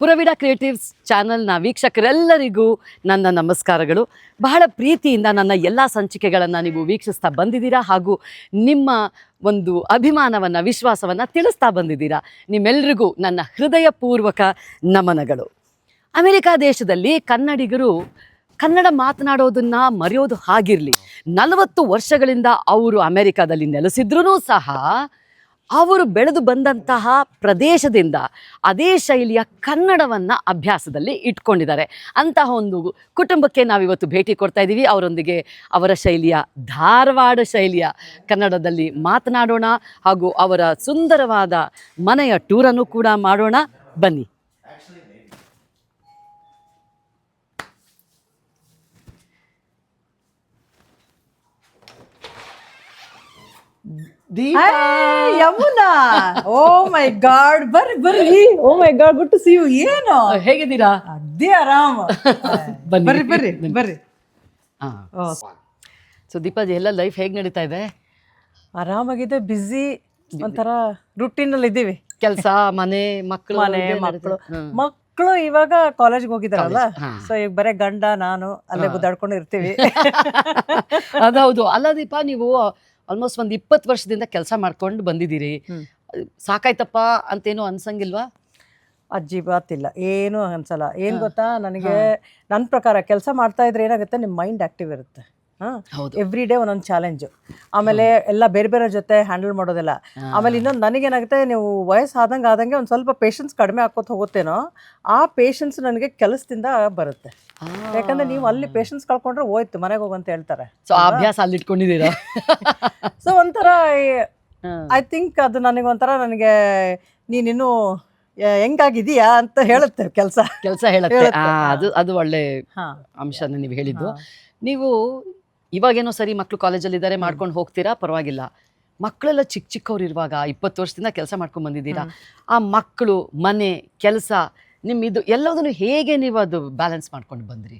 ಪುರವಿಡ creatives ಚಾನಲ್ನ ವೀಕ್ಷಕರೆಲ್ಲರಿಗೂ ನನ್ನ ನಮಸ್ಕಾರಗಳು. ಬಹಳ ಪ್ರೀತಿಯಿಂದ ನನ್ನ ಎಲ್ಲ ಸಂಚಿಕೆಗಳನ್ನು ನೀವು ವೀಕ್ಷಿಸ್ತಾ ಬಂದಿದ್ದೀರಾ ಹಾಗೂ ನಿಮ್ಮ ಒಂದು ಅಭಿಮಾನವನ್ನು, ವಿಶ್ವಾಸವನ್ನು ತಿಳಿಸ್ತಾ ಬಂದಿದ್ದೀರಾ. ನಿಮ್ಮೆಲ್ಲರಿಗೂ ನನ್ನ ಹೃದಯಪೂರ್ವಕ ನಮನಗಳು. ಅಮೆರಿಕ ದೇಶದಲ್ಲಿ ಕನ್ನಡಿಗರು ಕನ್ನಡ ಮಾತನಾಡೋದನ್ನು ಮರೆಯೋದು ಹಾಗಿರಲಿ. ನಲವತ್ತು ವರ್ಷಗಳಿಂದ ಅವರು ಅಮೆರಿಕಾದಲ್ಲಿ ನೆಲೆಸಿದ್ರೂ ಸಹ ಅವರು ಬೆಳೆದು ಬಂದಂತಹ ಪ್ರದೇಶದಿಂದ ಅದೇ ಶೈಲಿಯ ಕನ್ನಡವನ್ನು ಅಭ್ಯಾಸದಲ್ಲಿ ಇಟ್ಕೊಂಡಿದ್ದಾರೆ. ಅಂತಹ ಒಂದು ಕುಟುಂಬಕ್ಕೆ ನಾವಿವತ್ತು ಭೇಟಿ ಕೊಡ್ತಾ ಇದ್ದೀವಿ ಅವರೊಂದಿಗೆ ಅವರ ಶೈಲಿಯ ಧಾರವಾಡ ಶೈಲಿಯ ಕನ್ನಡದಲ್ಲಿ ಮಾತನಾಡೋಣ ಹಾಗೂ ಅವರ ಸುಂದರವಾದ ಮನೆಯ ಟೂರನ್ನು ಕೂಡ ಮಾಡೋಣ. ಬನ್ನಿ. ಯಮುನಾ. ಓ ಮೈ ಗಾಡ್ ಬರ್ರಿ ಬರ್ರಿ. ಓ my god good to see you ಏನು? ಹೇಗಿದ್ದೀರಾ? ಅದೇ ಆರಾಮ. ಬರ್ರಿ ಬರ್ರಿ ಬರ್ರಿ. ಸೊ ದೀಪಾಜಿ ಎಲ್ಲ ಲೈಫ್ ಹೇಗೆ ನಡೀತಾ ಇದೆ? ಆರಾಮಾಗಿದೆ ಬ್ಯುಸಿ ಒಂಥರ ರುಟೀನ್ ಅಲ್ಲಿ ಇದ್ದೀವಿ. ಕೆಲಸ ಮನೆ ಮಕ್ಕಳು ಮನೆ ಮಕ್ಕಳು. ಮಕ್ಕಳು ಇವಾಗ ಕಾಲೇಜ್ಗೆ ಹೋಗಿದಾರಲ್ಲ. ಸೊ ಈಗ ಬರೇ ಗಂಡ ನಾನು ಅಲ್ಲೇ ಗುದ್ದಾಡ್ಕೊಂಡು ಇರ್ತೀವಿ. ಅದೌದು ಅಲ್ಲ ದೀಪಾ ನೀವು ಆಲ್ಮೋಸ್ಟ್ ಒಂದು ಇಪ್ಪತ್ತು ವರ್ಷದಿಂದ ಕೆಲಸ ಮಾಡ್ಕೊಂಡು ಬಂದಿದ್ದೀರಿ. ಸಾಕಾಯ್ತಪ್ಪ ಅಂತೇನು ಅನ್ಸಂಗಿಲ್ವಾ? ಅಜ್ಜಿ ಬಾತಿಲ್ಲ ಏನು ಅನ್ಸಲ್ಲ. ಏನ್ ಗೊತ್ತಾ? ನನಗೆ ನನ್ನ ಪ್ರಕಾರ ಕೆಲಸ ಮಾಡ್ತಾ ಇದ್ರೆ ಏನಾಗುತ್ತೆ? ನಿಮ್ಮ ಮೈಂಡ್ ಆಕ್ಟಿವ್ ಇರುತ್ತೆ. ಎವ್ರಿ ಡೇ ಒಂದೊಂದು ಚಾಲೆಂಜ್ ಆಮೇಲೆ ಎಲ್ಲ ಬೇರೆ ಬೇರೆ ಜೊತೆ ಹ್ಯಾಂಡಲ್ ಮಾಡೋದೆಲ್ಲ. ಆಮೇಲೆ ಇನ್ನೊಂದು ನನಗೇನಾಗುತ್ತೆ ನೀವು ವಯಸ್ಸಾದಂಗೆ ಆದಂಗೆ ಒಂದು ಸ್ವಲ್ಪ ಪೇಷನ್ಸ್ ಕಡಿಮೆ ಹಾಕೋತ ಹೋಗುತ್ತೇನೋ ಆ ಪೇಷನ್ಸ್ ನನಗೆ ಕೆಲಸದಿಂದ ಬರುತ್ತೆ. ಯಾಕಂದ್ರೆ ನೀವು ಅಲ್ಲಿ ಪೇಷನ್ಸ್ ಕಳ್ಕೊಂಡ್ರೆ ಹೋಯ್ತು ಮನೆಗೆ ಹೋಗಂತ ಹೇಳ್ತಾರೆ. ಸೊ ಅಭ್ಯಾಸ ಅಲ್ಲಿ ಇಟ್ಕೊಂಡಿದ್ದೀರಾ? ಸೊ ಒಂಥರ ಐ ಥಿಂಕ್ ಅದು ನನಗೆ ಒಂಥರ ನನಗೆ ನೀನಿನ್ನೂ ಹೆಂಗಾಗಿದೀಯಾ ಅಂತ ಹೇಳುತ್ತೆ ಕೆಲಸ. ಕೆಲಸ ಹೇಳುತ್ತೆ. ಹಾ. ಅದು ಅದು ಒಳ್ಳೆ ಅಂಶ ಅಂಶನ ನೀವು ಹೇಳಿದ್ದು. ನೀವು ಇವಾಗೇನೋ ಸರಿ ಮಕ್ಕಳು ಕಾಲೇಜಲ್ಲಿ ಇದ್ದಾರೆ ಮಾಡ್ಕೊಂಡು ಹೋಗ್ತೀರಾ? ಪರವಾಗಿಲ್ಲ. ಮಕ್ಕಳೆಲ್ಲ ಚಿಕ್ಕ ಚಿಕ್ಕವ್ರು ಇರುವಾಗ ಇಪ್ಪತ್ತು ವರ್ಷದಿಂದ ಕೆಲಸ ಮಾಡ್ಕೊಂಡು ಬಂದಿದ್ದೀರಾ ಆ ಮಕ್ಕಳು ಮನೆ ಕೆಲಸ ನಿಮ್ಮ ಇದು ಎಲ್ಲದನ್ನು ಹೇಗೆ ನೀವು ಅದು ಬ್ಯಾಲೆನ್ಸ್ ಮಾಡ್ಕೊಂಡು ಬಂದ್ರಿ?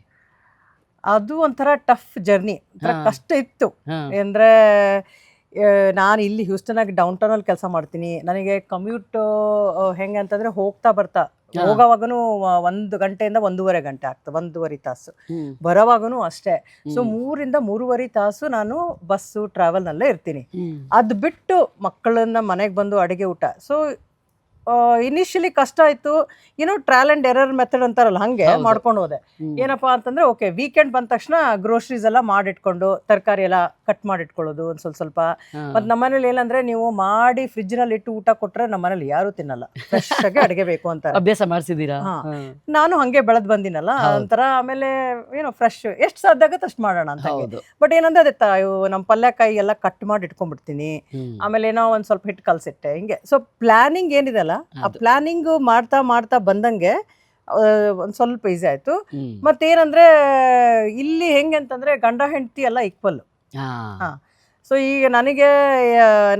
ಅದು ಒಂಥರ ಟಫ್ ಜರ್ನಿ. ಒಂಥರ ಕಷ್ಟ ಇತ್ತು. ಅಂದರೆ ನಾನು ಇಲ್ಲಿ ಹ್ಯೂಸ್ಟನಾಗಿ ಡೌನ್ ಟೌನಲ್ಲಿ ಕೆಲಸ ಮಾಡ್ತೀನಿ ನನಗೆ ಕಮ್ಯೂಟ್ ಹೆಂಗೆ ಅಂತಂದರೆ ಹೋಗ್ತಾ ಬರ್ತಾ. ಹೋಗೋವಾಗನು ಒಂದು ಗಂಟೆಯಿಂದ ಒಂದೂವರೆ ಗಂಟೆ ಆಗ್ತದೆ ಒಂದೂವರೆ ತಾಸು. ಬರೋವಾಗನು ಅಷ್ಟೇ ಸೊ. ಮೂರಿಂದ ಮೂರುವರೆ ತಾಸು ನಾನು ಬಸ್ಸು ಟ್ರಾವೆಲ್ನಲ್ಲೇ ಇರ್ತೀನಿ. ಅದು ಬಿಟ್ಟು ಮಕ್ಕಳನ್ನ ಮನೆಗೆ ಬಂದು ಅಡುಗೆ ಊಟ ಸೊ ಇನಿಷಿಯಲಿ ಕಷ್ಟ ಆಯಿತು ಏನೋ ಟ್ರಯಲ್ ಆ್ಯಂಡ್ ಎರರ್ ಮೆಥಡ್ ಅಂತಾರಲ್ಲ ಹಾಗೆ. ಮಾಡ್ಕೊಂಡು ಹೋದೆ. ಏನಪ್ಪಾ ಅಂತಂದ್ರೆ ಓಕೆ ವೀಕೆಂಡ್ ಬಂದ ತಕ್ಷಣ ಗ್ರೋಸರೀಸ್ ಎಲ್ಲ ಮಾಡಿಟ್ಕೊಂಡು ತರಕಾರಿ ಎಲ್ಲ ಕಟ್ ಮಾಡಿಟ್ಕೊಳ್ಳೋದು ಒಂದು ಸ್ವಲ್ಪ ಸ್ವಲ್ಪ. ಮತ್ತು ನಮ್ಮನೇಲಿ ಏನಂದ್ರೆ ನೀವು ಮಾಡಿ ಫ್ರಿಜ್ನಲ್ಲಿ ಇಟ್ಟು ಊಟ ಕೊಟ್ರೆ ನಮ್ಮನೇಲಿ ಯಾರು ತಿನ್ನಲ್ಲ ಫ್ರೆಶ್ ಆಗಿ ಅಡುಗೆ ಬೇಕು ಅಂತ ಅಭ್ಯಾಸ ಮಾಡಿಸಿದ್ದೀರಾ. ನಾನು ಹಂಗೆ ಬೆಳೆದು ಬಂದಿನಲ್ಲ. ಒಂಥರ ಆಮೇಲೆ ಏನೋ ಫ್ರೆಶ್ ಎಷ್ಟು ಸಾಧ್ಯ ಆಗುತ್ತೆ ಅಷ್ಟು ಮಾಡೋಣ ಅಂತ ಬಟ್ ಏನಂದ್ರೆ ಅದೇ ನಮ್ಮ ಪಲ್ಯಕಾಯಿ ಎಲ್ಲ ಕಟ್ ಮಾಡಿ ಇಟ್ಕೊಂಡ್ಬಿಡ್ತೀನಿ. ಆಮೇಲೆ ಏನೋ ಒಂದು ಸ್ವಲ್ಪ ಹಿಟ್ಟು ಕಲಸಿಟ್ಟೆ ಹಿಂಗೆ ಸೊ ಪ್ಲಾನಿಂಗ್ ಏನಿದೆಲ್ಲ ಆ ಪ್ಲಾನಿಂಗ್ ಮಾಡ್ತಾ ಮಾಡ್ತಾ ಬಂದಂಗೆ ಒಂದ್ ಸ್ವಲ್ಪ ಈಸಿ ಆಯ್ತು. ಮತ್ತೇನಂದ್ರೆ ಇಲ್ಲಿ ಹೆಂಗೆ ಅಂತಂದ್ರೆ ಗಂಡ ಹೆಂಡತಿ ಎಲ್ಲ ಈಕ್ವಲ್ ಹಾ. ಸೊ ಈಗ ನನಗೆ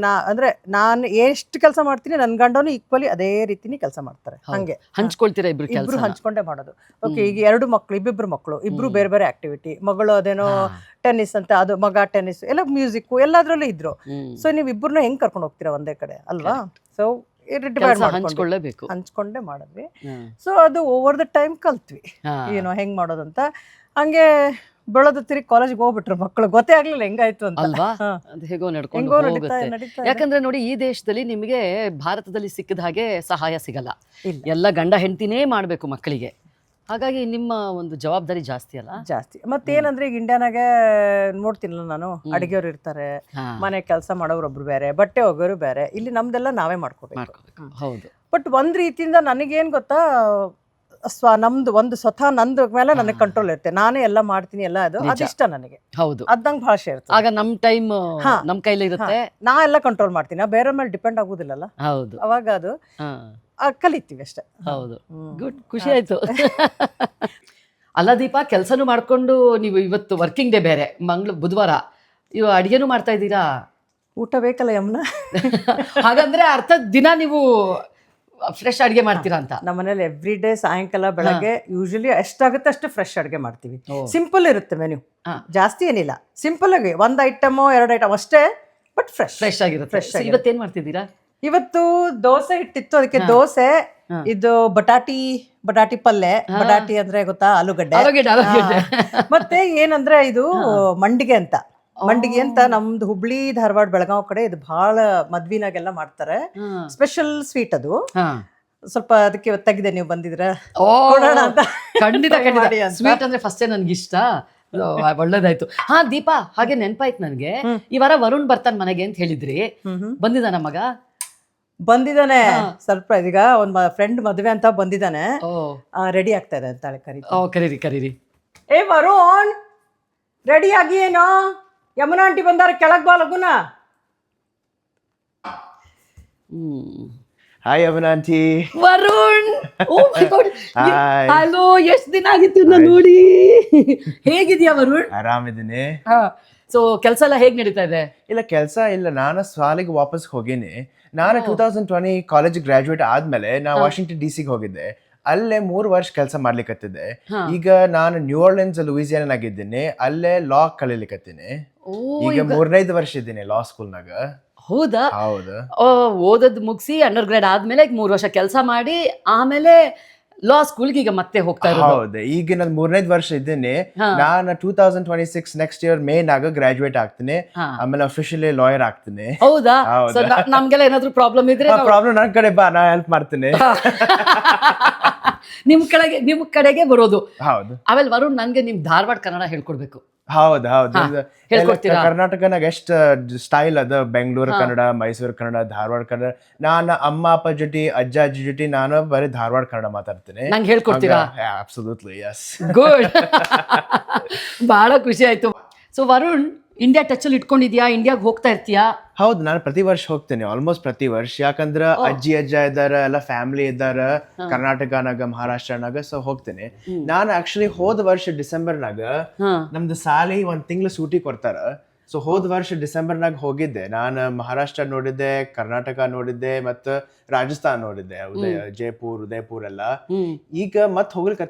ನಾ ಅಂದ್ರೆ ನಾನು ಎಷ್ಟು ಕೆಲಸ ಮಾಡ್ತೀನಿ ನನ್ನ ಗಂಡನು ಈಕ್ವಲಿ ಅದೇ ರೀತಿ ಕೆಲಸ ಮಾಡ್ತಾರೆ. ಹಂಗೆ. ಹಂಚ್ಕೊಳ್ತೀರಾ ಇಬ್ರು ಇಬ್ರು ಹಂಚ್ಕೊಂಡೆ ಹಂಚ್ಕೊಂಡೇ ಮಾಡೋದು ಓಕೆ ಈಗ ಎರಡು ಮಕ್ಕಳು ಇಬ್ಬಿಬ್ರು ಮಕ್ಕಳು ಇಬ್ರು ಬೇರೆ ಬೇರೆ ಆಕ್ಟಿವಿಟಿ ಮಗಳು ಅದೇನೋ ಟೆನ್ನಿಸ್ ಅಂತ ಅದು ಮಗ ಟೆನ್ನಿಸ್ ಎಲ್ಲ ಮ್ಯೂಸಿಕ್ ಎಲ್ಲಾದ್ರಲ್ಲೂ ಇದ್ರು. ಸೊ ನೀವು ಇಬ್ಬರನ್ನ ಹೆಂಗ್ ಕರ್ಕೊಂಡು ಹೋಗ್ತೀರಾ ಒಂದೇ ಕಡೆ ಅಲ್ವಾ? So divide ಹಂಚ್ಕೊಳ್ಳೇಬೇಕು. ಹಂಚ್ಕೊಂಡೇ ಮಾಡಿದ್ವಿ. ಸೊ ಅದು ಓವರ್ ದ ಟೈಮ್ ಕಲ್ತ್ವಿ. ಏನೋ ಹೆಂಗ್ ಮಾಡೋದಂತ. ಹಂಗೆ ಬೆಳೆದ ತಿರಿ ಕಾಲೇಜ್ಗೆ ಹೋಗ್ಬಿಟ್ರು ಮಕ್ಕಳು ಗೊತ್ತೇ ಆಗ್ಲಿಲ್ಲ ಹೆಂಗಾಯ್ತು ಅಂತ. ಅಲ್ವಾ? ಅದು ಹೇಗೋ ನಡ್ಕೊಂಡು ಹೋಗುತ್ತೆ. ಯಾಕಂದ್ರೆ ನೋಡಿ ಈ ದೇಶದಲ್ಲಿ ನಿಮಗೆ ಭಾರತದಲ್ಲಿ ಸಿಕ್ಕಿದ ಹಾಗೆ ಸಹಾಯ ಸಿಗಲ್ಲ. ಎಲ್ಲ ಗಂಡ ಹೆಂಡತಿನೇ ಮಾಡಬೇಕು ಮಕ್ಕಳಿಗೆ. ಹಾಗಾಗಿ ನಿಮ್ಮ ಒಂದು ಜವಾಬ್ದಾರಿ ಜಾಸ್ತಿ ಅಲ್ಲ? ಜಾಸ್ತಿ. ಮತ್ತೇನಂದ್ರೆ ಈಗ ಇಂಡಿಯಾನಾಗ ನೋಡ್ತೀನಲ್ಲ ನಾನು? ಅಡಿಗೆಯವ್ರು ಇರ್ತಾರೆ ಮನೆ ಕೆಲಸ ಮಾಡೋರು ಒಬ್ರು ಬೇರೆ ಬಟ್ಟೆ ಒಗೋರು ಬೇರೆ ಇಲ್ಲಿ ನಮ್ದೆಲ್ಲ ನಾವೇ ಮಾಡ್ಕೋಬೇಕು. ಹೌದು. ಬಟ್ ಒಂದ್ ರೀತಿಯಿಂದ ನನಗೇನ್ ಗೊತ್ತಾ ಸ್ವ ನಮ್ದು ಒಂದು ಸ್ವತಃ ನಂದು ಮೇಲೆ ನನಗೆ ಕಂಟ್ರೋಲ್ ಇರುತ್ತೆ. ನಾನೇ ಎಲ್ಲ ಮಾಡ್ತೀನಿ ಎಲ್ಲ ಅದು. ಅದಿಷ್ಟ ನನಗೆ. ಹೌದು. ಅದಂಗ್ ಭಾಷೆ ಇರ್ತದೆ. ಆಗ ನಮ್ ಟೈಮ್. ನಮ್ ಕೈಲಿ ಇರುತ್ತೆ? ನಾ ಎಲ್ಲ ಕಂಟ್ರೋಲ್ ಮಾಡ್ತೀನಿ. ನಾ ಬೇರೆ ಮೇಲೆ ಡಿಪೆಂಡ್ ಆಗುದಿಲ್ಲಲ್ಲ? ಹೌದು. ಅವಾಗ ಅದು. ಆ, ಕಲಿತೀವಿ ಅಷ್ಟೇ. ಹೌದು. ಗುಡ್ ಖುಷಿ ಆಯ್ತು. ಅಲ್ಲ ದೀಪ ಕೆಲಸನು ಮಾಡ್ಕೊಂಡು ನೀವು ಇವತ್ತು ವರ್ಕಿಂಗ್ ಡೇ ಬೇರೆ ಮಂಗ್ಳ ಬುಧವಾರ. ಇವ ಅಡಿಗೆನೂ ಮಾಡ್ತಾ ಇದ್ದೀರಾ? ಊಟ ಬೇಕಲ್ಲ ಯಮುನಾ? ಹಾಗಂದ್ರೆ ಅರ್ಥ ದಿನ ನೀವು ಫ್ರೆಶ್ ಅಡಿಗೆ ಮಾಡ್ತೀರಾ ಅಂತ. ನಮ್ಮ ಮನೇಲಿ ಎವ್ರಿ ಡೇ ಸಾಯಂಕಾಲ ಬೆಳಗ್ಗೆ ಯೂಶಲಿ ಎಷ್ಟಾಗುತ್ತೆ ಅಷ್ಟು ಫ್ರೆಶ್ ಅಡುಗೆ ಮಾಡ್ತೀವಿ. ಓ. ಸಿಂಪಲ್ ಇರುತ್ತೆ ಮೆನ್ಯೂ ಹಾ. ಜಾಸ್ತಿ ಏನಿಲ್ಲ. ಸಿಂಪಲ್ ಆಗಿ ಒಂದ್ ಐಟಮ್ ಎರಡು ಐಟಮ್ ಅಷ್ಟೇ ಬಟ್ ಫ್ರೆಶ್ ಫ್ರೆಶ್ ಆಗಿರುತ್ತೆ. ಫ್ರೆಶ್ So, ಇವತ್ತೇನ್ ಮಾಡ್ತಿದ್ದೀರಾ? ಇವತ್ತು ದೋಸೆ ಇಟ್ಟಿತ್ತು ಅದಕ್ಕೆ ದೋಸೆ. ಇದು ಬಟಾಟಿ ಬಟಾಟಿ ಪಲ್ಲೆ. ಬಟಾಟಿ ಅಂದ್ರೆ ಗೊತ್ತಾ ಆಲೂಗಡ್ಡೆ. ಆಲೂಗೆಡ್ಡೆ, ಆಲೂಗೆಡ್ಡೆ. ಹಾ. ಮತ್ತೆ ಏನಂದ್ರೆ ಇದು ಮಂಡಿಗೆ ಅಂತ. ಮಂಡಿಗೆ ಅಂತ ನಮ್ದು ಹುಬ್ಳಿ ಧಾರವಾಡ ಬೆಳಗಾವ್ ಕಡೆ ಇದು ಬಹಳ ಮದ್ವಿನಾಗೆಲ್ಲ ಮಾಡ್ತಾರೆ. ಸ್ಪೆಷಲ್ ಸ್ವೀಟ್ ಅದು. ಹಾ. ಸ್ವಲ್ಪ ಅದಕ್ಕೆ ತೆಗಿದೆ ನೀವು ಬಂದಿದ್ರ. ಓ ಕೊಡೋಣ ಅಂತ. ಖಂಡಿತ Try ಖಂಡಿತ. ಮಾಡಿ ಅಂತ. ಸ್ವೀಟ್ ಅಂದ್ರೆ ಫಸ್ಟೇ ನನ್ಗೆ ಇಷ್ಟ ಒಳ್ಳೇದಾಯ್ತು. ಹಾ ದೀಪಾ ಹಾಗೆ ನೆನ್ಪಾಯ್ತು ನನ್ಗೆ. ಈ ವಾರ ವರುಣ್ ಬರ್ತಾನೆ ಮನೆಗೆ ಅಂತ ಹೇಳಿದ್ರಿ. ಬಂದಿದ್ದಾನ ಮಗ? ಬಂದಿದ್ದಾನೆ. ಸರ್ಪ್ರೈಸ್ ಈಗ ಒಂದ್ ಫ್ರೆಂಡ್ ಮದ್ವೆ ಅಂತ ಬಂದಿದ್ದಾನೆ. ಓ. ರೆಡಿ ಆಗ್ತಾ ಇದೆ ಅಂತಾಳೆ ಕರಿ ಓ ಕರೀರಿ ಕರೀರಿ. ಏ ವರುಣ್! ರೆಡಿ ಆಗಿ ಏನೋ? ಯಮುನಾ ಆಂಟಿ ಬಂದಾರ ಕೆಳಗ್ ಬಾ ಲಗುನ. Hi hi aunty. Varun! Oh my god Hi. Hello ಎಷ್ಟ್ ದಿನ ಆಗಿತ್ತು ನಾನು ನೋಡಿ? ಹೇಗಿದ್ಯಾ ವರುಣ್? ಆರಾಮಿದ್ದೀನಿ. ಸೊ ಕೆಲಸ ಎಲ್ಲ ಹೇಗ್ ನಡೀತಾ ಇದೆ? ಇಲ್ಲ ಕೆಲಸ ಇಲ್ಲ. ನಾನು ಸಾಲಿಗೆ ವಾಪಸ್ ಹೋಗೀನಿ. ನಾನು two thousand twenty college graduate ಆದ್ಮೇಲೆ ನಾ ವಾಷಿಂಗ್ಟನ್ ಡಿ ಸಿಗೆ ಹೋಗಿದ್ದೆ. ಅಲ್ಲೇ ಮೂರು ವರ್ಷ ಕೆಲಸ ಮಾಡ್ಲಿಕತ್ತಿದ್ದೆ. ಈಗ ನಾನು ನ್ಯೂ ಆರ್ಲೆನ್ಸ್ ಲೂಯಿಸಿಯಾನ ಆಗಿದ್ದೀನಿ. ಅಲ್ಲೇ ಲಾ ಕಲೀಲಿಕ್ಕೆ ಈಗ ಮೂರನೈದು ವರ್ಷ ಇದ್ದೀನಿ ಲಾ ಸ್ಕೂಲ್ನಾಗ ಹೌದಾ? ಹೌದು. ಓದೋದ್ ಮುಗಿಸಿ ಅಂಡರ್ ಗ್ರೇಡ್ ಆದ್ಮೇಲೆ ಮೂರು ವರ್ಷ ಕೆಲಸ ಮಾಡಿ ಆಮೇಲೆ ಲಾ ಸ್ಕೂಲ್ಗೆ ಈಗ ಮತ್ತೆ ಹೋಗ್ತಾ ಇರೋದು. ಹೌದು ಈಗ ನಾನು ಮೂರನೇದ್ ವರ್ಷ ಇದ್ದೀನಿ. ನಾನು two thousand twenty six next year May ನಾಗ ಗ್ರಾಜುಯೇಟ್ ಆಗ್ತೀನಿ. ಆಮೇಲೆ ಅಫಿಷಿಯಲಿ ಲಾಯರ್ ಆಗ್ತೀನಿ. ಹೌದಾ? ನಮ್ಗೆಲ್ಲ ಏನಾದ್ರು ಪ್ರಾಬ್ಲಮ್ ಇದ್ರೆ ಪ್ರಾಬ್ಲಮ್ ನನ್ ಕಡೆ ಬಾ ನಾ ಹೆಲ್ಪ್ ಮಾಡ್ತೀನಿ. ನಿಮ್ ಕಡೆಗೆ ನಿಮ್ ಕಡೆಗೆ ಬರೋದು. ಹೌದು. ಆಮೇಲೆ ವರುಣ್ ನನ್ಗೆ ನಿಮ್ ಧಾರವಾಡ ಕನ್ನಡ ಹೇಳ್ಕೊಡ್ಬೇಕು. ಹೌದು ಹೌದು. ಹೇಳ್ಕೊಡ್ತೀರಾ? ಕರ್ನಾಟಕನಾಗ ಎಷ್ಟ್ ಸ್ಟೈಲ್ ಅದ? ಬೆಂಗಳೂರು ಕನ್ನಡ ಮೈಸೂರು ಕನ್ನಡ ಧಾರವಾಡ ಕನ್ನಡ. ನಾನು ಅಮ್ಮ ಅಪ್ಪ ಜೊತೆ ಅಜ್ಜ ಅಜ್ಜಿ ಜೊತೆ ನಾನು ಬರೀ ಧಾರವಾಡ ಕನ್ನಡ ಮಾತಾಡ್ತೇನೆ. ನಂಗೆ ಹೇಳ್ಕೊಡ್ತೀರಾ? ಅಬ್ಸಲ್ಯೂಟ್ಲಿ ಎಸ್ ಗುಡ್ ಬಹಳ ಖುಷಿ ಆಯ್ತು. ಸೊ ವರುಣ್ ಇಂಡಿಯಾ ಟಚ್ ಅಲ್ಲಿ ಇಟ್ಕೊಂಡಿದ್ಯಾ? ಇಂಡಿಯಾಗೆ ಹೋಗ್ತಾ ಇರ್ತೀಯಾ? ಹೌದು ನಾನು ಪ್ರತಿ ವರ್ಷ ಹೋಗ್ತೇನೆ ಆಲ್ಮೋಸ್ಟ್ ಪ್ರತಿ ವರ್ಷ. ಯಾಕಂದ್ರ ಅಜ್ಜಿ ಅಜ್ಜ ಇದಾರ ಎಲ್ಲ ಫ್ಯಾಮಿಲಿ ಇದ್ದಾರ ಕರ್ನಾಟಕನಾಗ ಮಹಾರಾಷ್ಟ್ರನಾಗ ಸೊ ಹೋಗ್ತೇನೆ. ನಾನು ಆಕ್ಚುಲಿ ಹೋದ ವರ್ಷ ಡಿಸೆಂಬರ್ನಾಗ ನಾಗ ನಮ್ದು ಸಾಲಿ ಒಂದ್ ತಿಂಗಳು ಸೂಟಿ ಕೊಡ್ತಾರ. ಸೊ ಹೋದ ವರ್ಷ ಡಿಸೆಂಬರ್ನಾಗ ಹೋಗಿದ್ದೆ. ನಾನು ಮಹಾರಾಷ್ಟ್ರ ನೋಡಿದ್ದೆ ಕರ್ನಾಟಕ ನೋಡಿದ್ದೆ ಮತ್ತು ರಾಜಸ್ಥಾನ್ ನೋಡಿದ್ದೆ ಉದಯ ಜೈಪುರ್ ಉದಯಪುರ್ ಎಲ್ಲ. ಈಗ ಮತ್ತೆ ಹೋಗ್ಲಿಕ್ಕೆ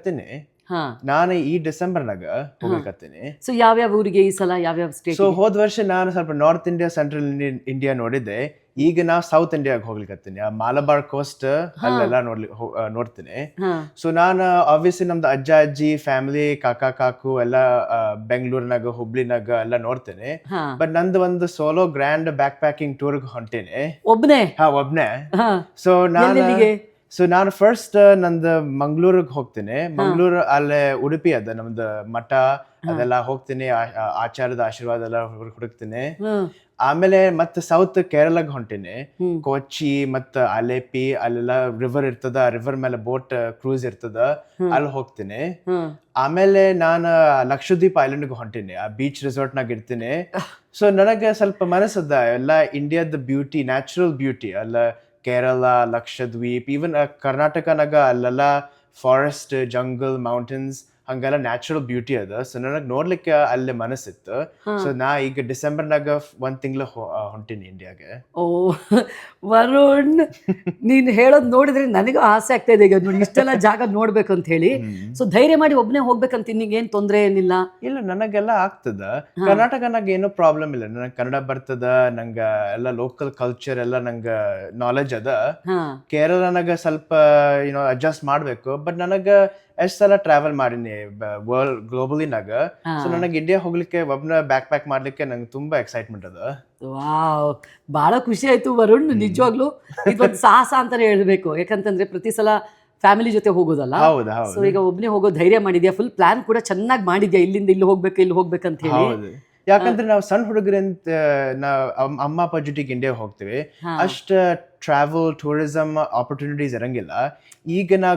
ನಾನು ಈ ಡಿಸೆಂಬರ್ನಾಗ ಹೋಗ್ಲಿಕತ್ತೀನಿ. ಸೊ ಯಾವ್ಯಾವ ಊರಿಗೆ ಈ ಸಲ ಯಾವ್ಯಾವ ಸ್ಟೇಟ್ ಸೊ ಹೋದ ವರ್ಷ ನಾನು ಸ್ವಲ್ಪ ನಾರ್ತ್ ಇಂಡಿಯಾ ಸೆಂಟ್ರಲ್ ಇಂಡಿಯಾ ನೋಡಿದ್ದೆ. ಈಗ ನಾ ಸೌತ್ ಇಂಡಿಯಾಗ ಹೋಗ್ಲಿಕತ್ತೀನಿ. ಆ ಮಾಲಬಾರ್ ಕೋಸ್ಟ್ ಅಲ್ಲೆಲ್ಲ ನೋಡ್ಲಿ ನೋಡ್ತೀನಿ. ಸೊ ನಾನು ಆಬ್ವಿಯಸ್ಲಿ ನಮ್ದು ಅಜ್ಜ ಅಜ್ಜಿ ಫ್ಯಾಮಿಲಿ ಕಾಕಾ ಕಾಕು ಎಲ್ಲ ಬೆಂಗಳೂರಿನಾಗ ಹುಬ್ಳಿನಾಗ ಎಲ್ಲ ನೋಡ್ತೇನೆ. ಬಟ್ ನಂದು ಒಂದು solo grand backpacking tour ಹೊಂಟೇನೆ. ಒಬ್ನೇ? ಹಾ ಒಬ್ನೇ. ಸೊ ನಾನು? ಸೊ ನಾನು ಫಸ್ಟ್ ನಂದು ಮಂಗ್ಳೂರಿಗೆ ಹೋಗ್ತೇನೆ. ಮಂಗ್ಳೂರು ಅಲ್ಲೇ ಉಡುಪಿ ಅದ ನಮ್ದು ಮಠ. ಅದೆಲ್ಲ ಹೋಗ್ತೀನಿ. ಆ- ಆಚಾರದ ಆಶೀರ್ವಾದ ಎಲ್ಲ ಹುಡ್- ಹುಡುಕ್ತೀನಿ. ಆಮೇಲೆ ಮತ್ತೆ ಸೌತ್ ಕೇರಳಗ್ ಹೊಂಟೇನೆ. ಕೊಚ್ಚಿ ಮತ್ತ ಅಲೆಪಿ ಅಲ್ಲೆಲ್ಲ ರಿವರ್ ಇರ್ತದ. ರಿವರ್ ಮೇಲೆ ಬೋಟ್ ಕ್ರೂಸ್ ಇರ್ತದ. ಅಲ್ಲಿ ಹೋಗ್ತೀನಿ. ಆಮೇಲೆ ನಾನು ಲಕ್ಷದ್ವೀಪ್ ಐಲ್ಯಾಂಡ್ಗೆ ಹೊಂಟೇನೆ. ಆ ಬೀಚ್ ರೆಸಾರ್ಟ್ನಾಗ ಇರ್ತೀನಿ ಸೊ ನನಗೆ ಸ್ವಲ್ಪ ಮನಸ್ಸದ ಎಲ್ಲ ಇಂಡಿಯಾದ ಬ್ಯೂಟಿ ನ್ಯಾಚುರಲ್ ಬ್ಯೂಟಿ ಅಲ್ಲ Kerala, Lakshadweep, even uh, Karnataka Naga, Lala, forest, uh, jungle, mountains ಹಂಗೆಲ್ಲ ನ್ಯಾಚುರಲ್ ಬ್ಯೂಟಿ ಅದ. ಸೊ ನನಗೆ ನೋಡ್ಲಿಕ್ಕೆ ಅಲ್ಲಿ ಮನಸ್ಸಿತ್ತು. ಸೊ ನಾ ಈಗ ಡಿಸೆಂಬರ್ನಾಗ ಒಂದ್ ತಿಂಗಳು ಹೊಂಟೀನಿ ಇಂಡಿಯಾಗೆ ಓ ವರುಣ್ ನೀನ್ ಹೇಳೋದ್ ನೋಡಿದ್ರೆ ನನಗೂ ಆಸೆ ಆಗ್ತಾ ಇದೆ. ಈಗ ನೋಡಿ ಇಷ್ಟೆಲ್ಲ ಜಾಗ ನೋಡ್ಬೇಕು ಅಂತ ಹೇಳಿ ಸೊ ಧೈರ್ಯ ಮಾಡಿ ಒಬ್ನೇ ಹೋಗ್ಬೇಕಂತ ನಿನಗೇನ್ ತೊಂದರೆ ಏನಿಲ್ಲ? ಇಲ್ಲ ನನಗೆಲ್ಲ ಆಗ್ತದ. ಕರ್ನಾಟಕನಾಗ ಏನೋ ಪ್ರಾಬ್ಲಮ್ ಇಲ್ಲ. ನನಗೆ ಕನ್ನಡ ಬರ್ತದ ನಂಗ ಎಲ್ಲ ಲೋಕಲ್ ಕಲ್ಚರ್ ಎಲ್ಲ ನಂಗ ನಾಲೆಜ್ ಅದ. ಕೇರಳ ನನಗೆ ಸ್ವಲ್ಪ ಏನೋ ಅಡ್ಜಸ್ಟ್ ಮಾಡ್ಬೇಕು. ಬಟ್ ನನಗ ಎಷ್ಟ್ ಸಲ ಟ್ರಾವೆಲ್ ಮಾಡೀನಿ ವರ್ಲ್ಡ್ ಗ್ಲೋಬಲಿನಾಗ ಸೊ ನನಗೆ ಇಂಡಿಯಾ ಹೋಗ್ಲಿಕ್ಕೆ ಒಬ್ನ ಬ್ಯಾಕ್ ಪ್ಯಾಕ್ ಮಾಡ್ಲಿಕ್ಕೆ ನಂಗೆ ತುಂಬಾ ಎಕ್ಸೈಟ್ಮೆಂಟ್ ಅದ. ವಾವ್. ಬಹಳ ಖುಷಿ ಆಯ್ತು ವರುಣ್ ನಿಜವಾಗ್ಲೂ ಇದೊಂದು ಸಾಹಸ ಅಂತ ಹೇಳ್ಬೇಕು. ಯಾಕಂತಂದ್ರೆ ಪ್ರತಿ ಸಲ ಫ್ಯಾಮಿಲಿ ಜೊತೆ ಹೋಗೋದಲ್ಲ? ಹೌದಾ ಸೊ ಈಗ ಒಬ್ನೇ ಹೋಗೋ ಧೈರ್ಯ ಮಾಡಿದ್ಯಾ? ಫುಲ್ ಪ್ಲಾನ್ ಕೂಡ ಚೆನ್ನಾಗಿ ಮಾಡಿದ್ಯಾ? ಇಲ್ಲಿಂದ ಇಲ್ಲಿ ಹೋಗ್ಬೇಕು ಇಲ್ಲಿ ಹೋಗ್ಬೇಕಂತ ಹೇಳಿ. ಯಾಕಂದ್ರೆ ನಾವು ಸಣ್ಣ ಹುಡುಗರಿಂದ ನಾವು ಅಮ್ಮ ಅಪ್ಪ ಜೊತೆಗೆ ಇಂಡಿಯಾ ಹೋಗ್ತೀವಿ. ಅಷ್ಟ ಟ್ರಾವೆಲ್ ಟೂರಿಸಮ್ ಆಪರ್ಚುನಿಟೀಸ್ ಇರಂಗಿಲ್ಲ. ಈಗ ನಾ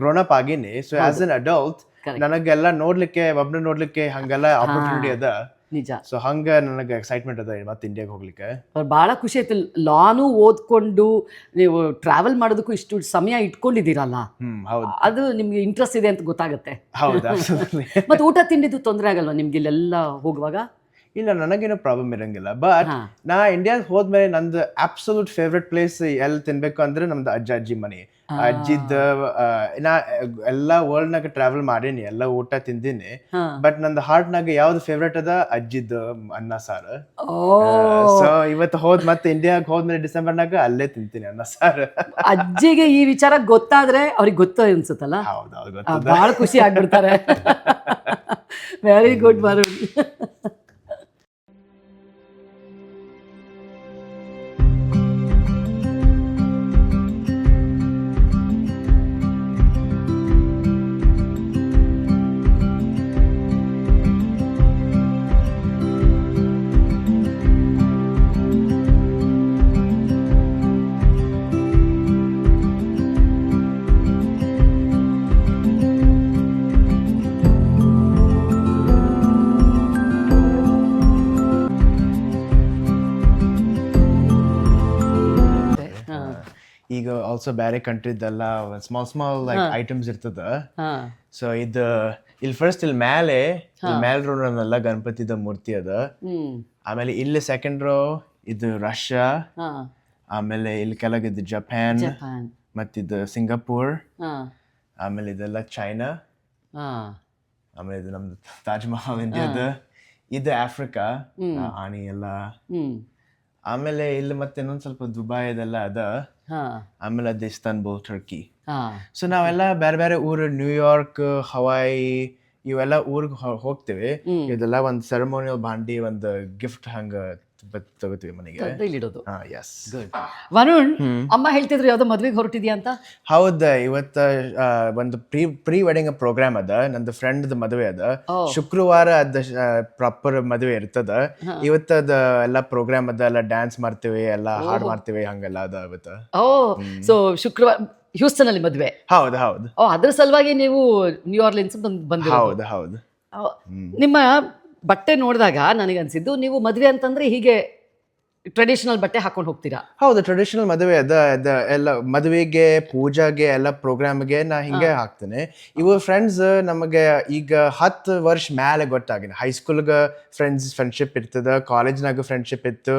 grown up ಆಗೀನಿ. So as an adult. ನನಗೆಲ್ಲ ನೋಡ್ಲಿಕ್ಕೆ ಒಬ್ಬನ ನೋಡ್ಲಿಕ್ಕೆ ಹಂಗೆಲ್ಲ ಆಪರ್ಚುನಿಟಿ ಅದ. ನಿಜ. ಸೊ ಹಂಗ ನನಗೆ ಎಕ್ಸೈಟ್ಮೆಂಟ್ ಅದ ಮತ್ತೆ ಇಂಡಿಯಾಗೆ ಹೋಗ್ಲಿಕ್ಕೆ. ಬಹಳ ಖುಷಿ ಆಯ್ತು. ಲಾನು ಓದ್ಕೊಂಡು ನೀವು ಟ್ರಾವೆಲ್ ಮಾಡೋದಕ್ಕೂ ಇಷ್ಟು ಸಮಯ ಇಟ್ಕೊಂಡಿದ್ದೀರಲ್ಲ? ಹೌದು. ಅದು ನಿಮ್ಗೆ ಇಂಟ್ರೆಸ್ಟ್ ಇದೆ ಅಂತ ಗೊತ್ತಾಗುತ್ತೆ. ಹೌದು. ಮತ್ತೆ ಊಟ ತಿಂಡಿದ್ದು ತೊಂದರೆ ಆಗಲ್ವಾ ನಿಮ್ಗೆ ಇಲ್ಲೆಲ್ಲ ಹೋಗುವಾಗ? ಇಲ್ಲ ನನಗೇನು ಪ್ರಾಬ್ಲಮ್ ಇರಂಗಿಲ್ಲ. ಬಟ್. ನಾ ಇಂಡಿಯಾದ ಹೋದ್ಮೇಲೆ ನಂದು ಅಬ್ಸಲ್ಯೂಟ್ ಫೇವ್ರೆಟ್ ಪ್ಲೇಸ್ ಎಲ್ಲಿ ತಿನ್ಬೇಕು ಅಂದ್ರೆ ನಮ್ದು ಅಜ್ಜ ಅಜ್ಜಿ ಮನೆ. ಅಜ್ಜಿದ ನಾ ಎಲ್ಲಾ ವರ್ಲ್ಡ್ ನಾಗ ಟ್ರಾವೆಲ್ ಮಾಡೀನಿ ಎಲ್ಲ ಊಟ ತಿಂದೀನಿ. ಬಟ್ ನಂದು ಹಾರ್ಟ್ ನಾಗ ಯಾವ್ದು ಫೇವ್ರೆಟ್ ಅದ? ಅಜ್ಜಿದ ಅನ್ನ ಸಾರ್. ಸೊ ಇವತ್ತು ಹೋದ್ ಮತ್ತೆ ಇಂಡಿಯಾಗ ಹೋದ್ಮೇಲೆ ಡಿಸೆಂಬರ್ ನಾಗ ಅಲ್ಲೇ ತಿಂತೀನಿ ಅನ್ನ ಸಾರ್. ಅಜ್ಜಿಗೆ ಈ ವಿಚಾರ ಗೊತ್ತಾದ್ರೆ ಅವ್ರಿಗೆ ಗೊತ್ತ ಅನ್ಸುತ್ತಲ್ಲ? ಹೌದೌದು ಬಹಳ ಖುಷಿ ಆಗ್ಬಿಡ್ತಾರೆ. ವೆರಿ ಗುಡ್ ವರುಣ್ ಆಲ್ಸೋ ಬೇರೆ ಕಂಟ್ರಿದೆಲ್ಲ ಸ್ಮಾಲ್ ಸ್ಮಾಲ್ ಲೈಕ್ ಐಟಮ್ಸ್ ಇರ್ತದ. ಸೊ ಇದು ಇಲ್ಲಿ ಫಸ್ಟ್ ಇಲ್ಲಿ ಮೇಲೆ ಮೇಲ್ ರೋ ನನ್ನೆಲ್ಲ ಗಣಪತಿದ ಮೂರ್ತಿ ಅದ. ಆಮೇಲೆ ಇಲ್ಲಿ ಸೆಕೆಂಡ್ ರೋ ಇದು ರಷ್ಯಾ ಆಮೇಲೆ ಇಲ್ಲಿ ಕೆಳಗಿದ್ದು ಜಪಾನ್ ಜಪಾನ್ ಮತ್ತಿದು ಸಿಂಗಾಪುರ್ ಆಮೇಲೆ ಇದೆಲ್ಲ ಚೈನಾ ಆಮೇಲೆ ಇದು ನಮ್ದು ತಾಜ್ ಮಹಲ್ ಇಂಡಿಯಾದ ಇದು ಆಫ್ರಿಕಾ ಆಣಿ ಎಲ್ಲ. ಆಮೇಲೆ ಇಲ್ಲಿ ಮತ್ತೆ ಇನ್ನೊಂದ್ ಸ್ವಲ್ಪ ದುಬೈ ಇದೆಲ್ಲ ಅದ. ಆಮೇಲೆ ಅದು ಇಸ್ತಾನ್ಬುಲ್ ಟರ್ಕಿ ಸೊ ನಾವೆಲ್ಲ ಬೇರೆ ಬೇರೆ ಊರು ನ್ಯೂಯಾರ್ಕ್ ಹವಾಯಿ ಇವೆಲ್ಲ ಊರಿಗೆ ಹೋಗ್ತೇವೆ. ಇದೆಲ್ಲ ಒಂದು ಸೆರೆಮೋನಿಯಲ್ ಬಾಂಡಿ ಒಂದು ಗಿಫ್ಟ್ ಹಂಗ ತಗೋತೀವಿ ಮನೆಗೆ. ಇಡೋದು ಹಾ ಎಸ್ ವರುಣ್ ಅಮ್ಮ ಹೇಳ್ತಿದ್ರು ಯಾವ್ದೋ ಮದ್ವೆಗೆ ಹೊರಟಿದ್ಯಾ ಅಂತ? ಹೌದ ಇವತ್ತ ಆ, ಒಂದು ಪ್ರೀ ಪ್ರೀ ವೆಡಿಂಗ್ ಪ್ರೋಗ್ರಾಮ್ ಅದ. ನಂದು ಫ್ರೆಂಡ್ ಮದುವೆ ಅದ. ಶುಕ್ರವಾರ ಅದ ಪ್ರಾಪರ್ ಮದುವೆ ಇರ್ತದ. ಇವತ್ತದ ಎಲ್ಲ ಪ್ರೋಗ್ರಾಮ್ ಅದ ಎಲ್ಲ ಡ್ಯಾನ್ಸ್ ಮಾಡ್ತೀವಿ ಎಲ್ಲ ಹಾಡ್ ಮಾಡ್ತೀವಿ ಹಂಗೆಲ್ಲ ಅದ ಇವತ್ತ. ಓ ಸೊ ಶುಕ್ರವಾರ ಹ್ಯೂಸ್ಟನ್ ಅಲ್ಲಿ ಮದ್ವೆ? ಹೌದು ಹೌದು. ಓ ಅದ್ರ ಸಲುವಾಗಿ ನೀವು ನ್ಯೂ ಆರ್ಲಿನ್ಸ್ ಬಂದ್ ಬಂದಿರೋ ಹೌದು ಹೌದು. ನಿಮ್ಮ ಬಟ್ಟೆ ನೋಡಿದಾಗ ನನಗೆ ಅನ್ಸಿದ್ದು ನೀವು ಮದುವೆ ಅಂತಂದ್ರೆ ಹೀಗೆ ಟ್ರೆಡಿಷನಲ್ ಬಟ್ಟೆ ಹಾಕೊಂಡು ಹೋಗ್ತೀರಾ? ಹೌದು ಟ್ರೆಡಿಷನಲ್ ಮದುವೆ ಅದ ಅದ ಎಲ್ಲ ಮದುವೆಗೆ ಪೂಜಾಗೆ ಎಲ್ಲ ಪ್ರೋಗ್ರಾಮ್ಗೆ ನಾ ಹಿಂಗೆ ಹಾಕ್ತೇನೆ. ಇವು ಫ್ರೆಂಡ್ಸ್ ನಮಗೆ ಈಗ ಹತ್ತು ವರ್ಷ ಮೇಲೆ ಗೊತ್ತಾಗಿದೆ. ಹೈಸ್ಕೂಲ್ಗೆ ಫ್ರೆಂಡ್ಸ್ ಫ್ರೆಂಡ್ಶಿಪ್ ಇರ್ತದ ಕಾಲೇಜ್ನಾಗ ಫ್ರೆಂಡ್ಶಿಪ್ ಇತ್ತು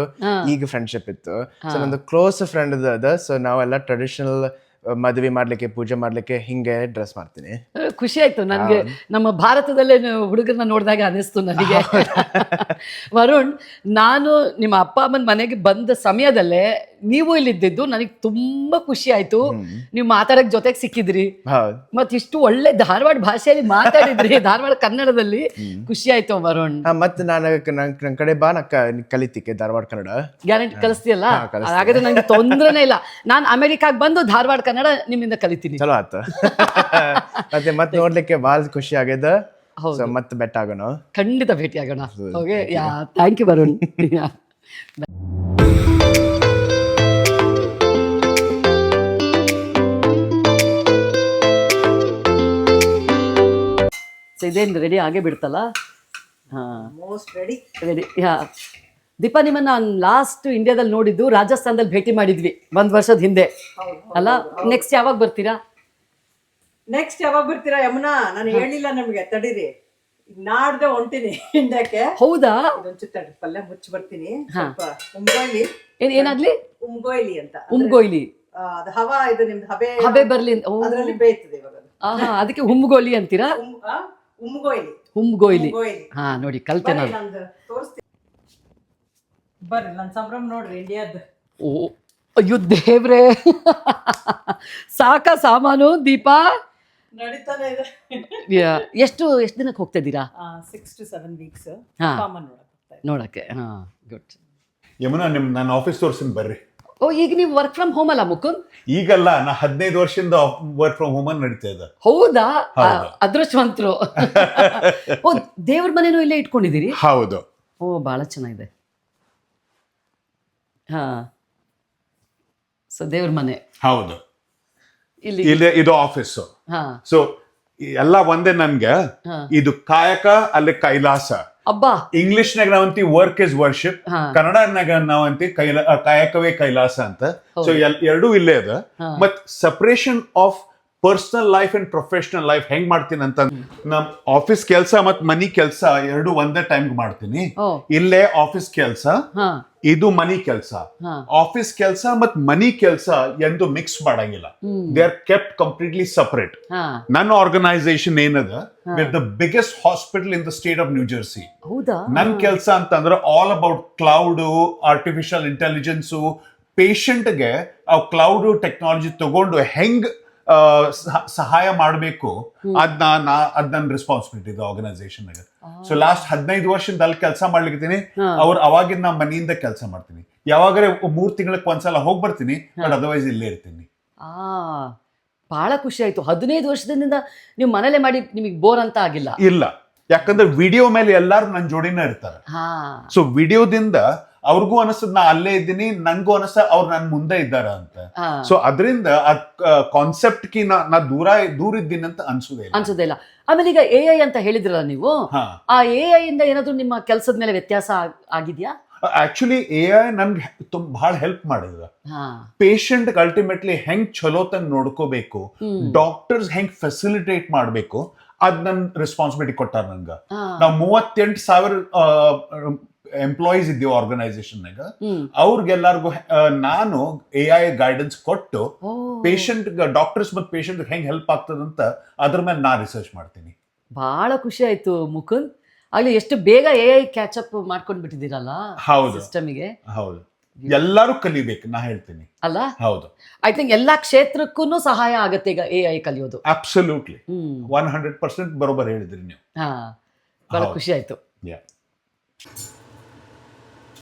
ಈಗ ಫ್ರೆಂಡ್ಶಿಪ್ ಇತ್ತು. ಸೊ ನಂದು ಕ್ಲೋಸ್ ಫ್ರೆಂಡ್ ಅದ. ಸೊ ನಾವೆಲ್ಲ ಟ್ರೆಡಿಷನಲ್ ಮದುವೆ ಮಾಡ್ಲಿಕ್ಕೆ ಪೂಜೆ ಮಾಡ್ಲಿಕ್ಕೆ ಹಿಂಗೆ ಡ್ರೆಸ್ ಮಾಡ್ತೀನಿ. ಖುಷಿ ಆಯ್ತು. ನನಗೆ ನಮ್ಮ ಭಾರತದಲ್ಲೇ ಹುಡುಗರನ್ನ ನೋಡಿದಾಗ ಅನಿಸ್ತು ನನಗೆ. ವರುಣ್ ನಾನು ನಿಮ್ಮ ಅಪ್ಪ ಅಮ್ಮನ ಮನೆಗೆ ಬಂದ ಸಮಯದಲ್ಲೇ ನೀವು ಇಲ್ಲಿದ್ದಿದ್ದು ನನಗೆ ತುಂಬಾ ಖುಷಿ ಆಯ್ತು. ನೀವು ಮಾತಾಡಕ್ ಜೊತೆಗೆ ಸಿಕ್ಕಿದ್ರಿ. ಹೌದು. ಮತ್ ಇಷ್ಟು ಒಳ್ಳೆ ಧಾರವಾಡ ಭಾಷೆಯಲ್ಲಿ ಮಾತಾಡಿದ್ರಿ ಧಾರವಾಡ ಕನ್ನಡದಲ್ಲಿ. ಖುಷಿ ಆಯ್ತು ವರುಣ್. ಮತ್ತೆ ನಾನು ನನ್ನ ಕಡೆ ಬಾ ನಾ ಕಲಿತಿಕ್ಕೆ ಧಾರವಾಡ ಕನ್ನಡ. ಗ್ಯಾರಂಟಿ ಕಲಿಸ್ತೀಯಲ್ಲ. ಹಾಗಾದ್ರೆ ನನಗೆ ತೊಂದ್ರೆನೇ ಇಲ್ಲ. ನಾನು ಅಮೆರಿಕಾಗ ಬಂದು ಧಾರವಾಡ ಕನ್ನಡ ನಿಮ್ಮಿಂದ ಕಲಿತೀನಿ. ಚಲೋ ಆತ. ಮತ್ತೆ ಮತ್ತೆ ನೋಡ್ಲಿಕ್ಕೆ ಬಹಳ ಖುಷಿ ಆಗ್ಯದ. ಹೌದು. ಮತ್ತೆ ಬೆಟ್ಟ ಆಗೋಣ. ಖಂಡಿತ ಭೇಟಿ ಆಗೋಣ. Okay ya thank you. Varun. So ಇದೇನು ರೆಡಿ ಆಗೇ ಬಿಡ್ತಲ್ಲ? ಹಾಂ. Most ready ready ya. Deepa ನಿಮ್ಮ ನಾನು ಲಾಸ್ಟ್ ಇಂಡಿಯಾದಲ್ಲಿ ನೋಡಿದ್ದು ರಾಜಸ್ಥಾನದಲ್ಲಿ ಭೇಟಿ ಮಾಡಿದ್ವಿ ಒಂದ್ ವರ್ಷದ ಹಿಂದೆ. ಅಲ್ಲ ನೆಕ್ಸ್ಟ್ ಯಾವಾಗ ಬರ್ತೀರಾ? ನೆಕ್ಸ್ಟ್ ಯಾವಾಗ ಬರ್ತೀರಾ ಯಮುನಾ? ನಾನು ಹೇಳಿಲ್ಲ ನಮ್ಗೆ ತಡೀರಿ. ನಾಡ್ದೆ ಹೊಂಟಿನಿ ಇಂಡಿಯಾಕ್ಕೆ ಹೌದಾ? ಒಂಚೂರು ತಡಿ ಪಲ್ಯ ಮುಚ್ಚಿ ಬರ್ತೀನಿ. ಉಮ್ಗೊಯ್ಲಿ ಏನ್ ಏನಾಗ್ಲಿ? ಉಮ್ಗೋಯ್ಲಿ ಅಂತ. ಉಮ್ಗೋಯ್ಲಿ ಆ, ಅದು ಹವಾ ಇದು ನಿಮ್ದು ಹಬೆ ಹಬೆ ಬರ್ಲಿ ಅದರಲ್ಲಿ ಬೇಯ್ತದೆ ಇವಾಗ ಆಹಾ ಅದಕ್ಕೆ ಹುಮ್ಗೋಲಿ ಅಂತೀರಾ? ಉಮ್ಗೊಯ್ಲಿ ಹುಮ್ಗೋಯ್ಲಿ. ಹಾ ನೋಡಿ ಕಲ್ತೆ ನಾನು. ತೋರಿಸ್ತೀನಿ. ಬರ್ರಿ ನನ್ನ ಸಂಭ್ರಮ ನೋಡ್ರಿ ಇಂಡಿಯಾದ ಓ ಅಯ್ಯೋ ದೇವ್ರೆ. ಸಾಕ ಸಾಮಾನು ದೀಪ. ನಡೀತಾನೆ ಇದೆ. ಯಾ, ಎಷ್ಟು ಎಷ್ಟು ದಿನಕ್ಕೆ ಹೋಗ್ತಾ ಇದ್ದೀರಾ? ಸಿಕ್ಸ್ ಟು ಸೆವೆನ್ ವೀಕ್ಸ್ ಹಾ. ಕಾಮನ್ ನೋಡಕ್ಕೆ ಹೋಗ್ತಾ ನೋಡಕ್ಕೆ ಹಾ ಗುಡ್ ಯಮುನಾ ನಿಮ್ ನನ್ನ ಆಫೀಸ್ ತೋರ್ಸಿನ್ ಬರ್ರಿ. ಓ ಈಗ ನೀವು ವರ್ಕ್ ಫ್ರಮ್ ಹೋಮ್ ಅಲ್ಲ ಮುಕುಂದ್? ಈಗಲ್ಲ ನಾ ಹದಿನೈದು ವರ್ಷದಿಂದ ವರ್ಕ್ ಫ್ರಮ್ ಹೋಮ್ ಅಲ್ಲಿ ನಡೀತಾ ಇದೆ. ಹೌದಾ? ಆ, ಹೌದು. ಅದೃಷ್ಟವಂತರು. ಓ ದೇವ್ರ ಮನೇನೂ ಇಲ್ಲೇ ಇಟ್ಕೊಂಡಿದ್ದೀರಿ? ಹೌದು. ಓ ಬಹಳ ಚೆನ್ನಾಗಿದೆ. ಹಾ. ಸೊ ದೇವ್ರ ಮನೆ. ಹೌದು. ಇಲ್ಲಿ ಇಲ್ಲಿ ಇದು ಆಫೀಸ್ ಹಾ. ಸೊ ಎಲ್ಲ ಒಂದೇ ನನ್ಗೆ. ಇದು ಕಾಯಕ ಅಲ್ಲಿ ಕೈಲಾಸ. ಅಬ್ಬಾ. ನಾವ್ ನಾವಂತಿ ವರ್ಕ್ ಇಸ್ ವರ್ಷಿಪ್ ಕನ್ನಡ ನಾಗ ನಾವಂತಿ ಕೈಲ ಕಾಯಕವೇ ಕೈಲಾಸ ಅಂತ. ಸೊ ಎರಡೂ ಇಲ್ಲೇ ಅದ. ಮತ್ separation of personal life and professional life ಹೆಂಗ್ ಮಾಡ್ತೀನಿ ಅಂತ ನಮ್ ಆಫೀಸ್ ಕೆಲಸ ಮತ್ ಮನಿ ಕೆಲಸ ಎರಡು ಒಂದೇ ಟೈಮ್ ಮಾಡ್ತೀನಿ. ಇಲ್ಲೇ ಆಫೀಸ್ ಕೆಲಸ. ಇದು ಮನಿ ಕೆಲಸ. ಆಫೀಸ್ ಕೆಲಸ ಮತ್ ಮನಿ ಕೆಲಸ ಎಂದು ಮಿಕ್ಸ್ ಮಾಡಂಗಿಲ್ಲ. They are kept completely separate ನನ್ನ ಆರ್ಗನೈಸೇಷನ್ ಏನದ? With the biggest hospital in the state of New Jersey ನನ್ನ ನನ್ ಕೆಲಸ ಅಂತಂದ್ರೆ ಆಲ್ ಅಬೌಟ್ ಕ್ಲೌಡ್ ಆರ್ಟಿಫಿಷಿಯಲ್ ಇಂಟೆಲಿಜೆನ್ಸ್ಗೆ ಆ ಕ್ಲೌಡ್ ಟೆಕ್ನಾಲಜಿ ತಗೊಂಡು ಹೆಂಗ್ ಸಹಾಯ ಮಾಡಬೇಕು ಅದ್ನ ನಾ ಅದ್ ನನ್ನ ರೆಸ್ಪಾನ್ಸಿಬಿಲಿಟಿ ಇದೆ ಆರ್ಗನೈಸೇಷನ್ ಸೊ ಲಾಸ್ಟ್ ಹದಿನೈದು ವರ್ಷದಿಂದ ಅಲ್ಲಿ ಕೆಲಸ ಮಾಡ್ಲಿಕ್ಕೆ. ಅವ್ರು ಅವಾಗಿಂದ ನಾ ಮನೆಯಿಂದ ಕೆಲಸ ಮಾಡ್ತೀನಿ. ಯಾವಾಗರೆ ಮೂರ್ ತಿಂಗಳಕ್ಕೆ ಒಂದ್ಸಲ ಹೋಗಿ ಬರ್ತೀನಿ ಬಟ್ ಅದರ್ವೈಸ್ ಇಲ್ಲೇ ಇರ್ತೀನಿ. ಆ ಬಹಳ ಖುಷಿ ಆಯ್ತು. ಹದಿನೈದು ವರ್ಷದಿಂದ ನೀವು ಮನೇಲೆ ಮಾಡಿ ನಿಮಗೆ ಬೋರ್ ಅಂತ ಆಗಿಲ್ಲ. ಇಲ್ಲ. ಯಾಕಂದ್ರೆ ವಿಡಿಯೋ ಮೇಲೆ ಎಲ್ಲಾರು ನನ್ನ ಜೋಡಿನ ಇರ್ತಾರೆ. ಸೊ ವಿಡಿಯೋದಿಂದ ಅವ್ರಿಗೂ ಅನಿಸ್ತದ ನಾ ಅಲ್ಲೇ ಇದ್ದೀನಿ ನನ್ಗೂ ಅನಿಸ್ತ ಅವ್ರು ನನ್ ಮುಂದೆ ಇದ್ದಾರ ಅಂತ. ಸೊ ಅದರಿಂದ ಕಾನ್ಸೆಪ್ಟ್ ಕಿ ನಾ ನಾ ದೂರ ದೂರ ಇದ್ದೀನಿ ಅಂತ ಅನ್ಸುದೇ ಇಲ್ಲ. ಅನ್ಸೋದೇ ಇಲ್ಲ. ಆಮೇಲೆ ಈಗ ಎ ಐ ಅಂತ ಹೇಳಿದ್ರಲ್ಲ ನೀವು? ಹಾ. ಆ ಎ ಐ ಇಂದ ಏನಾದ್ರು ನಿಮ್ಮ ಕೆಲಸದ ಮೇಲೆ ವ್ಯತ್ಯಾಸ ಆಗ್- ಆಗಿದ್ಯಾ? ಆಕ್ಚುಲಿ ಎ ಐ ನನ್ಗೆ ತುಂಬ ಬಹಳ ಹೆಲ್ಪ್ ಮಾಡಿದ. ಹಾ. ಪೇಷಂಟ್ ಅಲ್ಟಿಮೇಟ್ಲಿ ಹೆಂಗ್ ಚಲೋ ತಂಗ್ ನೋಡ್ಕೋಬೇಕು ಹ್ಮ್. ಡಾಕ್ಟರ್ಸ್ ಹೆಂಗ್ ಫೆಸಿಲಿಟೇಟ್ ಮಾಡ್ಬೇಕು ಅದ್ ನನ್ ರೆಸ್ಪಾನ್ಸಿಬಿಲಿಟಿ ಕೊಟ್ಟಾರ ನಂಗ. ಹಾ. ನಾವು ಮೂವತ್ತೆಂಟು ಸಾವಿರ ಎಂಪ್ಲಾಯೀಸ್ ಇದ್ದೀವಿ ಆರ್ಗನೈಸೇಷನ್ನಾಗ ಹ್ಮ್. ಅವ್ರಿಗೆಲ್ಲರಿಗೂ ನಾನು ಎ ಐ ಗೈಡೆನ್ಸ್ ಕೊಟ್ಟು ಪೇಷಂಟ್ ಡಾಕ್ಟರ್ಸ್ ಮತ್ತು ಪೇಷಂಟ್ ಹೆಂಗ್ ಹೆಲ್ಪ್ ಆಗ್ತದಂತ ಅದ್ರ ಮೇಲೆ ನಾ ರಿಸರ್ಚ್ ಮಾಡ್ತೀನಿ. ಬಹಳ ಖುಷಿ ಆಯ್ತು ಮುಕುಂದ್ ಅಲ್ಲಿ ಎಷ್ಟು ಬೇಗ ಎ ಐ ಕ್ಯಾಚ್ ಅಪ್ ಮಾಡ್ಕೊಂಡ್ ಬಿಟ್ಟಿದ್ದೀರಲ್ಲ ಹೌದು. ಸಿಸ್ಟಮಿಗೆ ಹೌದು. ಎಲ್ಲರೂ ಕಲಿಬೇಕು ನಾ ಹೇಳ್ತೀನಿ. ಅಲ್ಲ? ಹೌದು. ಐ ಥಿಂಕ್ ಎಲ್ಲಾ ಕ್ಷೇತ್ರಕ್ಕೂ ಸಹಾಯ ಆಗತ್ತೆ ಈಗ ಎ ಐ ಕಲಿಯೋದು. ಅಬ್ಸಲ್ಯೂಟ್ಲಿ ಒನ್ ಹಂಡ್ರೆಡ್ ಪರ್ಸೆಂಟ್ ಬರೋಬರ್ ಹೇಳಿದ್ರಿ ನೀವು. ಹಾ. ಬಹಳ ಖುಷಿ ಆಯ್ತು. Yeah.